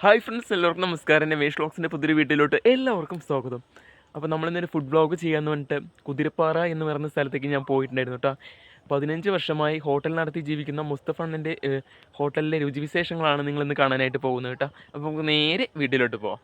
Hi friends എല്ലാവർക്കും നമസ്കാരം. എന്റെ മേഷ് വ്ളോഗ്സിന്റെ പുതിയൊരു വീട്ടിലോട്ട് എല്ലാവർക്കും സ്വാഗതം. അപ്പോൾ നമ്മളിന്നൊരു ഫുഡ് ബ്ലോഗ് ചെയ്യാമെന്ന് പറഞ്ഞിട്ട് കുതിരപ്പാറ എന്ന് പറയുന്ന സ്ഥലത്തേക്ക് ഞാൻ പോയിട്ടുണ്ടായിരുന്നു കേട്ടോ. പതിനഞ്ച് വർഷമായി ഹോട്ടൽ നടത്തി ജീവിക്കുന്ന മുസ്തഫ അണ്ണന്റെ ഹോട്ടലിലെ രുചിവിശേഷങ്ങളാണ് നിങ്ങളിന്ന് കാണാനായിട്ട് പോകുന്നത് കേട്ടോ. അപ്പോൾ നമുക്ക് നേരെ വീട്ടിലോട്ട് പോവാം.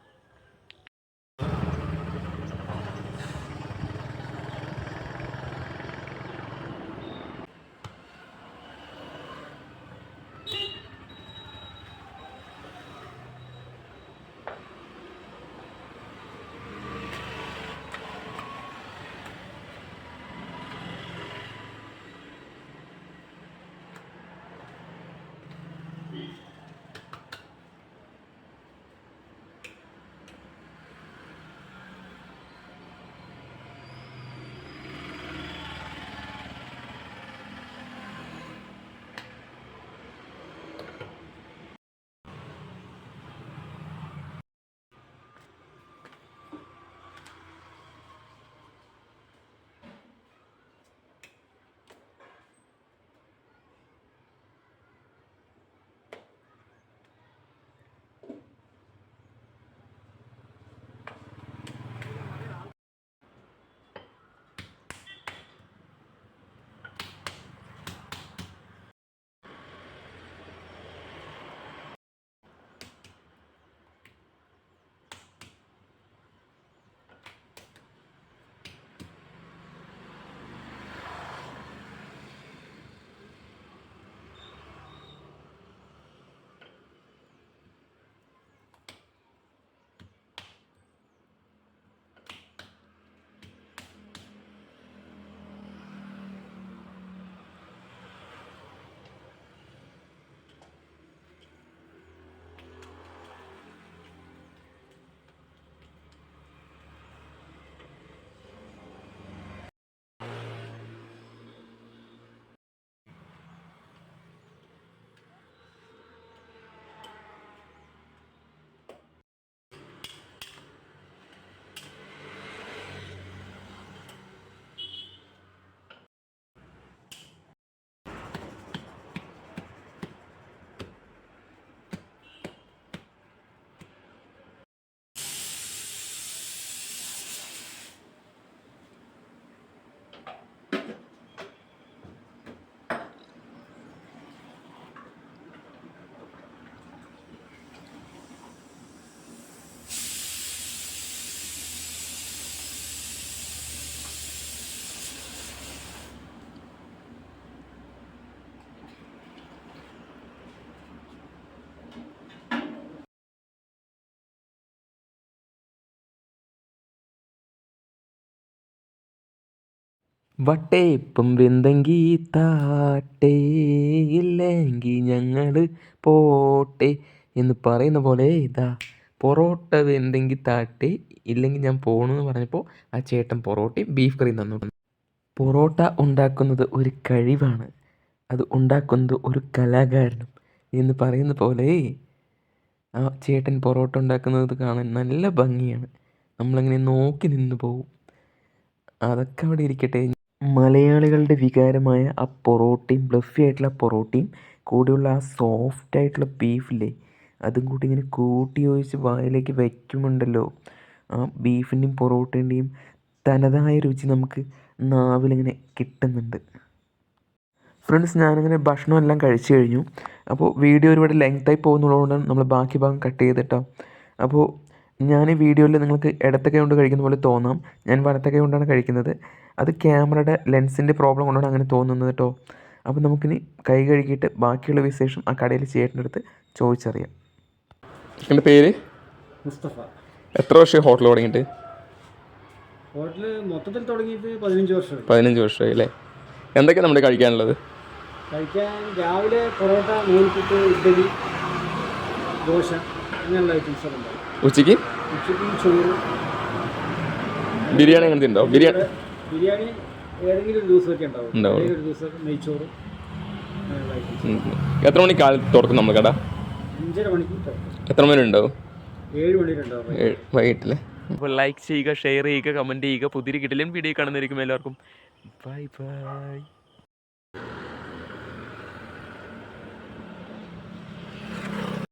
വട്ടേപ്പം വെന്തെങ്കി താട്ടേ ഇല്ലെങ്കിൽ ഞങ്ങൾ പോട്ടെ എന്ന് പറയുന്ന പോലെ ഇതാ പൊറോട്ട വെന്തെങ്കിൽ താട്ടെ ഇല്ലെങ്കിൽ ഞാൻ പോകണമെന്ന് പറഞ്ഞപ്പോൾ ആ ചേട്ടൻ പൊറോട്ടയും ബീഫ് കറിയും തന്നു. പൊറോട്ട ഉണ്ടാക്കുന്നത് ഒരു കഴിവാണ്. അത് ഉണ്ടാക്കുന്നത് ഒരു കലാകാരനും എന്ന് പറയുന്ന പോലെ ആ ചേട്ടൻ പൊറോട്ട ഉണ്ടാക്കുന്നത് കാണാൻ നല്ല ഭംഗിയാണ്. നമ്മളങ്ങനെ നോക്കി നിന്ന് പോകും അതൊക്കെ അവിടെ ഇരിക്കട്ടെ മലയാളികളുടെ വികാരമായ ആ പൊറോട്ടയും ബ്ലഫി ആയിട്ടുള്ള പൊറോട്ടയും കൂടെയുള്ള ആ സോഫ്റ്റ് ആയിട്ടുള്ള ബീഫില്ലേ അതും കൂടി ഇങ്ങനെ കൂട്ടി യോജിച്ച് വായിലേക്ക് വയ്ക്കുമുണ്ടല്ലോ ആ ബീഫിന്റെയും പൊറോട്ടേന്റെയും തനതായ രുചി നമുക്ക് നാവിലിങ്ങനെ കിട്ടുന്നുണ്ട്. ഫ്രണ്ട്സ് ഞാനിങ്ങനെ ഭക്ഷണം എല്ലാം കഴിച്ചു കഴിഞ്ഞു. അപ്പോൾ വീഡിയോ ഒരുപാട് ലെങ്തായി പോകുന്നുള്ളതുകൊണ്ട് നമ്മൾ ബാക്കി ഭാഗം കട്ട്. ചെയ്തിട്ടോ അപ്പോൾ ഞാൻ ഈ വീഡിയോയിൽ നിങ്ങൾക്ക് ഇടത്തൊക്കെ കൊണ്ട് കഴിക്കുന്ന പോലെ തോന്നാം. ഞാൻ വലത്തൊക്കെ കൊണ്ടാണ് കഴിക്കുന്നത്. അത് ക്യാമറയുടെ ലെൻസിന്റെ പ്രോബ്ലം കൊണ്ടാണ് അങ്ങനെ തോന്നുന്നത് കേട്ടോ അപ്പോൾ നമുക്കിനി കൈ കഴുകിയിട്ട് ബാക്കിയുള്ള വിശേഷം ആ കടയിൽ ചേട്ടന്റെ അടുത്ത് ചോദിച്ചറിയാം. എന്റെ പേര്? മുസ്തഫ. എത്ര വർഷം ഹോട്ടൽ തുടങ്ങിയിട്ട്? ഹോട്ടൽ മൊത്തത്തിൽ തുടങ്ങിയിട്ട് പതിനഞ്ച് വർഷമായി. പതിനഞ്ച് വർഷമായി അല്ലേ? എന്തൊക്കെയാണ് നമ്മുടെ കഴിക്കാനുള്ളത്? കഴിക്കാൻ രാവിലെ പൊറോട്ട നൂൽപുട്ട് ഇഡ്ഡലി ദോശ. ഉണ്ടാവും. ഉച്ചയ്ക്ക്? ഉച്ചയ്ക്ക് ചോറ്. ബിരിയാണി അങ്ങനത്തെ ഉണ്ടോ? ബിരിയാണി ബിരിയാണി ഏതെങ്കിലും ഒരു ദിവസമൊക്കെ ഉണ്ടാവും. ഉണ്ടാവും. ഏതെങ്കിലും ഒരു ദിവസം നെയ്ച്ചോറ് അങ്ങനെയുള്ള ഐറ്റംസ് ഉം. എത്ര മണിക്ക് കാലത്ത് തുറക്കും നമ്മൾ കട? അഞ്ചര മണിക്കൂർ തുറക്കും. എത്ര മണി ഉണ്ടാവും? ഏഴ് മണിയിലുണ്ടാവും വൈകിട്ടില്ലേ അപ്പോൾ ലൈക്ക് ചെയ്യുക ഷെയർ ചെയ്യുക കമന്റ് ചെയ്യുക. പുതിയ കിട്ടിലും വീഡിയോ കാണുന്നതായിരിക്കും എല്ലാവർക്കും. Bye bye